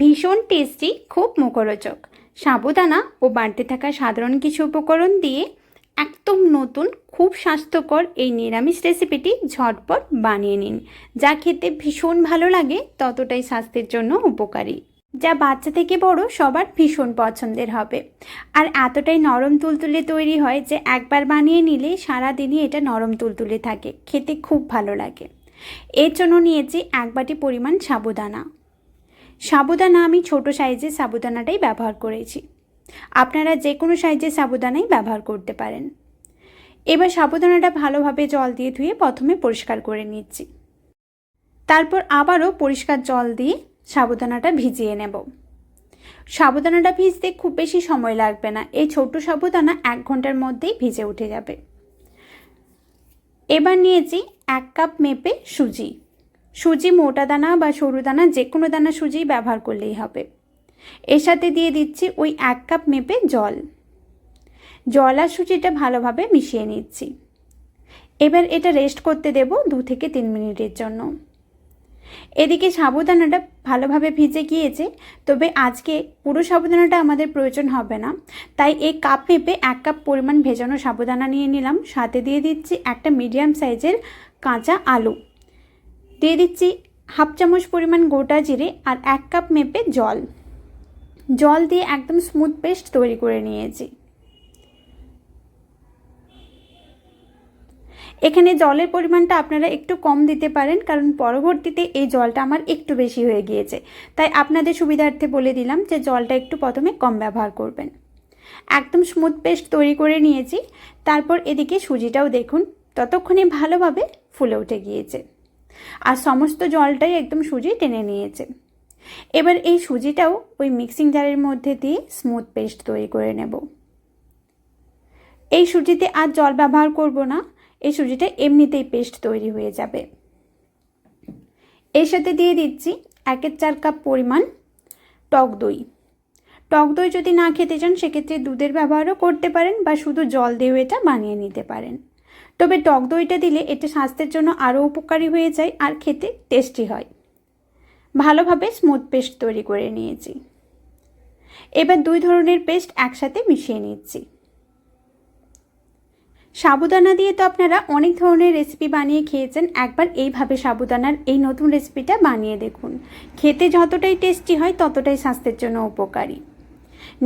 ভীষণ টেস্টি খুব মুখরোচক। সাবুদানা ও বাড়তে থাকা সাধারণ কিছু উপকরণ দিয়ে একদম নতুন, খুব স্বাস্থ্যকর এই নিরামিষ রেসিপিটি ঝটপট বানিয়ে নিন। যা খেতে ভীষণ ভালো লাগে, ততটাই স্বাস্থ্যের জন্য উপকারী। যা বাচ্চা থেকে বড় সবার ভীষণ পছন্দের হবে। আর এতটাই নরম তুলতুলে তৈরি হয় যে একবার বানিয়ে নিলে সারা দিনই এটা নরম তুলতুলে থাকে, খেতে খুব ভালো লাগে। এর জন্য নিয়েছি এক বাটি পরিমাণ সাবুদানা। সাবুদানা আমি ছোট সাইজের সাবুদানাটাই ব্যবহার করেছি। আপনারা যে কোনো সাইজের সাবুদানাই ব্যবহার করতে পারেন। এবার সাবুদানাটা ভালোভাবে জল দিয়ে ধুয়ে প্রথমে পরিষ্কার করে নিচ্ছি। তারপর আবারও পরিষ্কার জল দিয়ে সাবুদানাটা ভিজিয়ে নেব। সাবুদানাটা ভিজতে খুব বেশি সময় লাগবে না। এই ছোট্ট সাবুদানা এক ঘণ্টার মধ্যেই ভিজে উঠে যাবে। এবার নিয়েছি এক কাপ মেপে সুজি। সুজি, মোটা দানা বা সরু দানা, যে কোনো দানা সুজি ব্যবহার করলেই হবে। এর সাথে দিয়ে দিচ্ছি ওই এক কাপ মেপে জল। জল আর সুজিটা ভালোভাবে মিশিয়ে নিচ্ছি। এবার এটা রেস্ট করতে দেব দু থেকে তিন মিনিটের জন্য। এদিকে সাবুদানাটা ভালোভাবে ভিজে গিয়েছে, তবে আজকে পুরো সাবুদানাটা আমাদের প্রয়োজন হবে না। তাই এই কাপ মেপে এক কাপ পরিমাণ ভেজানো সাবুদানা নিয়ে নিলাম। সাথে দিয়ে দিচ্ছি একটা মিডিয়াম সাইজের কাঁচা আলু। দিয়ে দিচ্ছি হাফ চামচ পরিমাণ গোটা জিরে আর এক কাপ মেপে জল। জল দিয়ে একদম স্মুথ পেস্ট তৈরি করে নিয়েছি। এখানে জলের পরিমাণটা আপনারা একটু কম দিতে পারেন, কারণ পরবর্তীতে এই জলটা আমার একটু বেশি হয়ে গিয়েছে। তাই আপনাদের সুবিধার্থে বলে দিলাম যে জলটা একটু প্রথমে কম ব্যবহার করবেন। একদম স্মুথ পেস্ট তৈরি করে নিয়েছি। তারপর এদিকে সুজিটাও দেখুন, ততক্ষণে ভালোভাবে ফুলে উঠে গিয়েছে। আর সমস্ত জলটাই একদম সুজি টেনে নিয়েছে। এবার এই সুজিটাও ওই মিক্সিং জারের মধ্যে দিয়ে স্মুথ পেস্ট তৈরি করে নেব। এই সুজিতে আর জল ব্যবহার করব না, এই সুজিটা এমনিতেই পেস্ট তৈরি হয়ে যাবে। এর সাথে দিয়ে দিচ্ছি একের চার কাপ পরিমাণ টক দই। টক দই যদি না খেতে চান, সেক্ষেত্রে দুধের ব্যবহারও করতে পারেন বা শুধু জল দিয়েও এটা বানিয়ে নিতে পারেন। তবে টক দইটা দিলে এটা স্বাস্থ্যের জন্য আরও উপকারী হয়ে যায় আর খেতে টেস্টি হয়। ভালোভাবে স্মুথ পেস্ট তৈরি করে নিয়েছি। এবার দুই ধরনের পেস্ট একসাথে মিশিয়ে নিচ্ছি। সাবুদানা দিয়ে তো আপনারা অনেক ধরনের রেসিপি বানিয়ে খেয়েছেন, একবার এইভাবে সাবুদানার এই নতুন রেসিপিটা বানিয়ে দেখুন। খেতে যতটাই টেস্টি হয় ততটাই স্বাস্থ্যের জন্য উপকারী।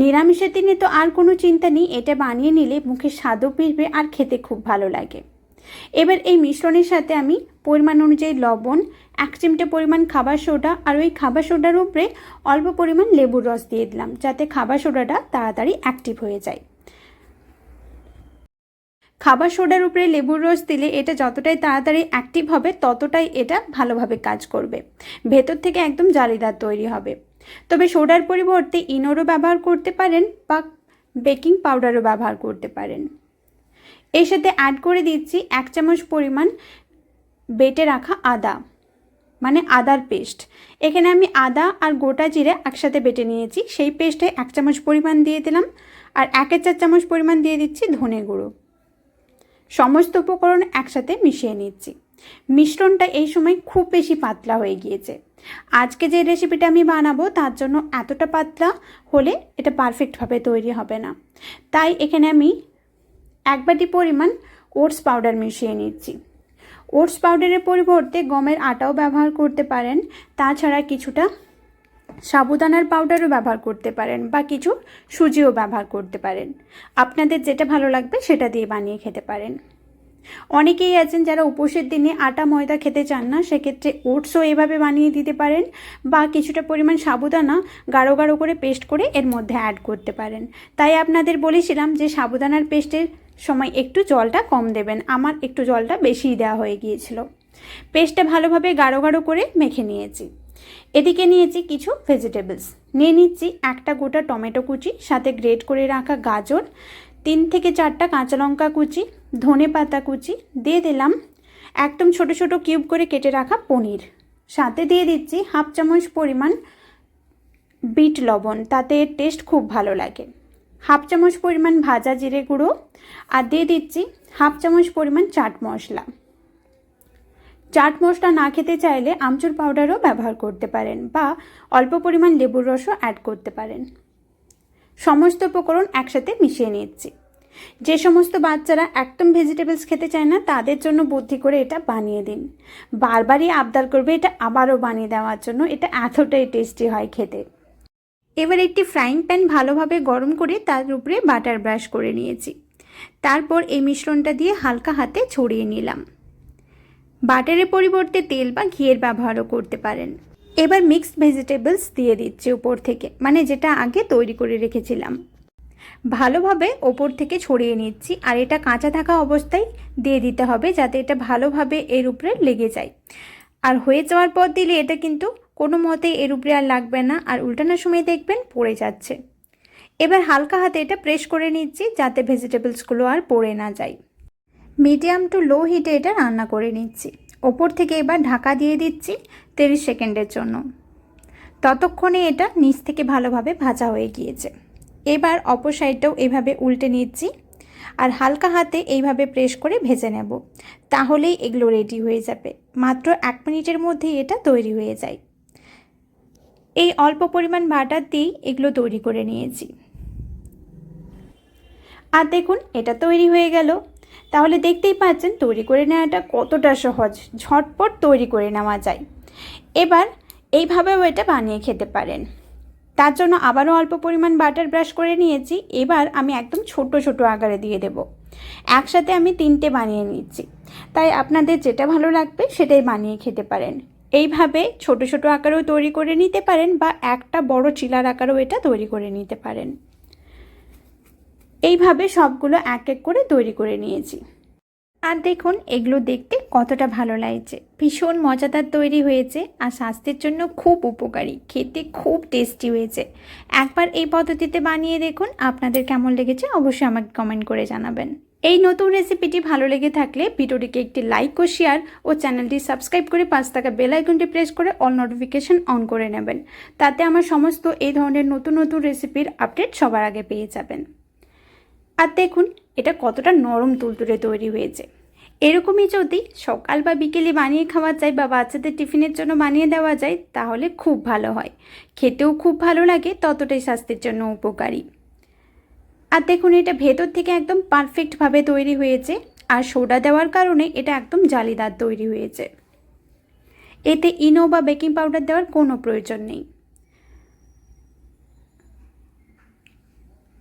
নিরামিষের দিনে তো আর কোনো চিন্তা নেই, এটা বানিয়ে নিলে মুখে স্বাদও ফিরবে আর খেতে খুব ভালো লাগে। এবার এই মিশ্রণের সাথে আমি পরিমাণ অনুযায়ী লবণ, এক চিমটে পরিমাণ খাবার সোডা আর ওই খাবার সোডার উপরে অল্প পরিমাণ লেবুর রস দিয়ে দিলাম, যাতে খাবার সোডাটা তাড়াতাড়ি অ্যাক্টিভ হয়ে যায়। খাবার সোডার উপরে লেবুর রস দিলে এটা যতটাই তাড়াতাড়ি অ্যাক্টিভ হবে, ততটাই এটা ভালোভাবে কাজ করবে। ভেতর থেকে একদম জালিদার তৈরি হবে। তবে সোডার পরিবর্তে ইনোরও ব্যবহার করতে পারেন বা বেকিং পাউডারও ব্যবহার করতে পারেন। এর সাথে অ্যাড করে দিচ্ছি এক চামচ পরিমাণ বেটে রাখা আদা মানে আদার পেস্ট এখানে আমি আদা আর গোটা জিরে একসাথে বেটে নিয়েছি, সেই পেস্টে এক চামচ পরিমাণ দিয়ে দিলাম আর একের চার চামচ পরিমাণ দিয়ে দিচ্ছি ধনে গুঁড়ো। সমস্ত উপকরণ একসাথে মিশিয়ে নিচ্ছি। মিশ্রণটা এই সময় খুব বেশি পাতলা হয়ে গিয়েছে। আজকে যে রেসিপিটা আমি বানাবো, তার জন্য এতটা পাতলা হলে এটা পারফেক্টভাবে তৈরি হবে না। তাই এখানে আমি এক বাটি পরিমাণ ওটস পাউডার মিশিয়ে নিচ্ছি। ওটস পাউডারের পরিবর্তে গমের আটাও ব্যবহার করতে পারেন, তাছাড়া কিছুটা সাবুদানার পাউডারও ব্যবহার করতে পারেন বা কিছু সুজিও ব্যবহার করতে পারেন। আপনাদের যেটা ভালো লাগবে সেটা দিয়ে বানিয়ে খেতে পারেন। অনেকেই আছেন যারা উপোসের দিনে আটা ময়দা খেতে চান না, সেক্ষেত্রে ওটসও এভাবে বানিয়ে দিতে পারেন বা কিছুটা পরিমাণ সাবুদানা গাঢ় গাঢ় করে পেস্ট করে এর মধ্যে অ্যাড করতে পারেন। তাই আপনাদের বলেছিলাম যে সাবুদানার পেস্টের সময় একটু জলটা কম দেবেন, আমার একটু জলটা বেশিই দেওয়া হয়ে গিয়েছিল। পেস্টটা ভালোভাবে গাঢ় গাঢ় করে মেখে নিয়েছি। এদিকে নিয়েছি কিছু ভেজিটেবলস নিয়ে নিচ্ছি একটা গোটা টমেটো কুচি, সাথে গ্রেট করে রাখা গাজর, তিন থেকে চারটা কাঁচা লঙ্কা কুচি ধনে পাতা কুচি দিয়ে দিলাম। একদম ছোট ছোট কিউব করে কেটে রাখা পনির। সাথে দিয়ে দিচ্ছি হাফ চামচ পরিমাণ বিট লবণ, তাতে এর টেস্ট খুব ভালো লাগে। হাফ চামচ পরিমাণ ভাজা জিরে গুঁড়ো আর দিয়ে দিচ্ছি হাফ চামচ পরিমাণ চাট মশলা। চাট মশলা না খেতে চাইলে আমচুর পাউডারও ব্যবহার করতে পারেন বা অল্প পরিমাণ লেবুর রসও অ্যাড করতে পারেন। সমস্ত উপকরণ একসাথে মিশিয়ে নিচ্ছি। যে সমস্ত বাচ্চারা একদম ভেজিটেবলস খেতে চায় না, তাদের জন্য বুদ্ধি করে এটা বানিয়ে দিন। বারবারই আবদার করবে এটা আবারও বানিয়ে দেওয়ার জন্য, এটা এতটাই টেস্টি হয় খেতে। এবার একটি ফ্রাইং প্যান ভালোভাবে গরম করে তার উপরে বাটার ব্রাশ করে নিয়েছি। তারপর এই মিশ্রণটা দিয়ে হালকা হাতে ছড়িয়ে নিলাম। বাটারের পরিবর্তে তেল বা ঘিয়ের ব্যবহারও করতে পারেন। এবার মিক্সড ভেজিটেবলস দিয়ে দিচ্ছি উপর থেকে মানে যেটা আগে তৈরি করে রেখেছিলাম। ভালোভাবে ওপর থেকে ছড়িয়ে নিচ্ছি আর এটা কাঁচা থাকা অবস্থায় দিয়ে দিতে হবে যাতে এটা ভালোভাবে এর উপরে লেগে যায়। আর হয়ে যাওয়ার পর দিলে এটা কিন্তু কোনো মতে এর উপরে আর লাগবে না আর উল্টানোর সময় দেখবেন পড়ে যাচ্ছে। এবার হালকা হাতে এটা প্রেস করে নিচ্ছি যাতে ভেজিটেবলসগুলো আর পড়ে না যায়। মিডিয়াম টু লো হিটে এটা রান্না করে নিচ্ছি। ওপর থেকে এবার ঢাকা দিয়ে দিচ্ছি তিরিশ সেকেন্ডের জন্য। ততক্ষণে এটা নিচ থেকে ভালোভাবে ভাজা হয়ে গিয়েছে। এবার অপর সাইডটাও এভাবে উল্টে নিচ্ছি আর হালকা হাতে এইভাবে প্রেস করে ভেজে নেব। তাহলেই এগুলো রেডি হয়ে যাবে। মাত্র এক মিনিটের মধ্যেই এটা তৈরি হয়ে যায়। এই অল্প পরিমাণ বাটার দিয়েই এগুলো তৈরি করে নিয়েছি। আর দেখুন, এটা তৈরি হয়ে গেল। তাহলে দেখতেই পাচ্ছেন, তৈরি করে নেওয়াটা কতটা সহজ। ঝটপট তৈরি করে নেওয়া যায়। এবার এইভাবেও এটা বানিয়ে খেতে পারেন। তার জন্য আবারও অল্প পরিমাণ বাটার ব্রাশ করে নিয়েছি। এবার আমি একদম ছোট ছোট আকারে দিয়ে দেব। একসাথে আমি তিনটে বানিয়ে নিচ্ছি। তাই আপনাদের যেটা ভালো লাগবে সেটাই বানিয়ে খেতে পারেন। এইভাবে ছোট ছোট আকারেও তৈরি করে নিতে পারেন বা একটা বড় চিলার আকারেও এটা তৈরি করে নিতে পারেন। এইভাবে সবগুলো এক এক করে তৈরি করে নিয়েছি। আর দেখুন, এগুলো দেখতে কতটা ভালো লাগছে। ভীষণ মজাদার তৈরি হয়েছে আর স্বাস্থ্যের জন্য খুব উপকারী। খেতে খুব টেস্টি হয়েছে। একবার এই পদ্ধতিতে বানিয়ে দেখুন, আপনাদের কেমন লেগেছে অবশ্যই আমাকে কমেন্ট করে জানাবেন। এই নতুন রেসিপিটি ভালো লেগে থাকলে ভিডিওটিকে একটি লাইক ও শেয়ার ও চ্যানেলটি সাবস্ক্রাইব করে পাঁচ টাকা বেল আইকনটি প্রেস করে অল নোটিফিকেশন অন করে নেবেন। তাতে আমার সমস্ত এই ধরনের নতুন নতুন রেসিপির আপডেট সবার আগে পেয়ে যাবেন। আর দেখুন, এটা কতটা নরম তুলতুলে তৈরি হয়েছে। এরকমই যদি সকাল বা বিকেলে বানিয়ে খাওয়া যায় বা বাচ্চাদের টিফিনের জন্য বানিয়ে দেওয়া যায়, তাহলে খুব ভালো হয়। খেতেও খুব ভালো লাগে, ততটাই স্বাস্থ্যের জন্য উপকারী। আর দেখুন, এটা ভেতর থেকে একদম পারফেক্টভাবে তৈরি হয়েছে। আর সোডা দেওয়ার কারণে এটা একদম জালিদার তৈরি হয়েছে। এতে ইনো বা বেকিং পাউডার দেওয়ার কোনো প্রয়োজন নেই।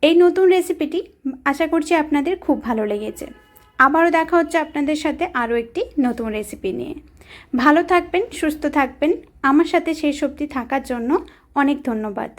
এই নতুন রেসিপিটি আশা করছি আপনাদের খুব ভালো লেগেছে। আবারও দেখা হচ্ছে আপনাদের সাথে আরও একটি নতুন রেসিপি নিয়ে। ভালো থাকবেন, সুস্থ থাকবেন। আমার সাথে সেই সবজি থাকার জন্য অনেক ধন্যবাদ।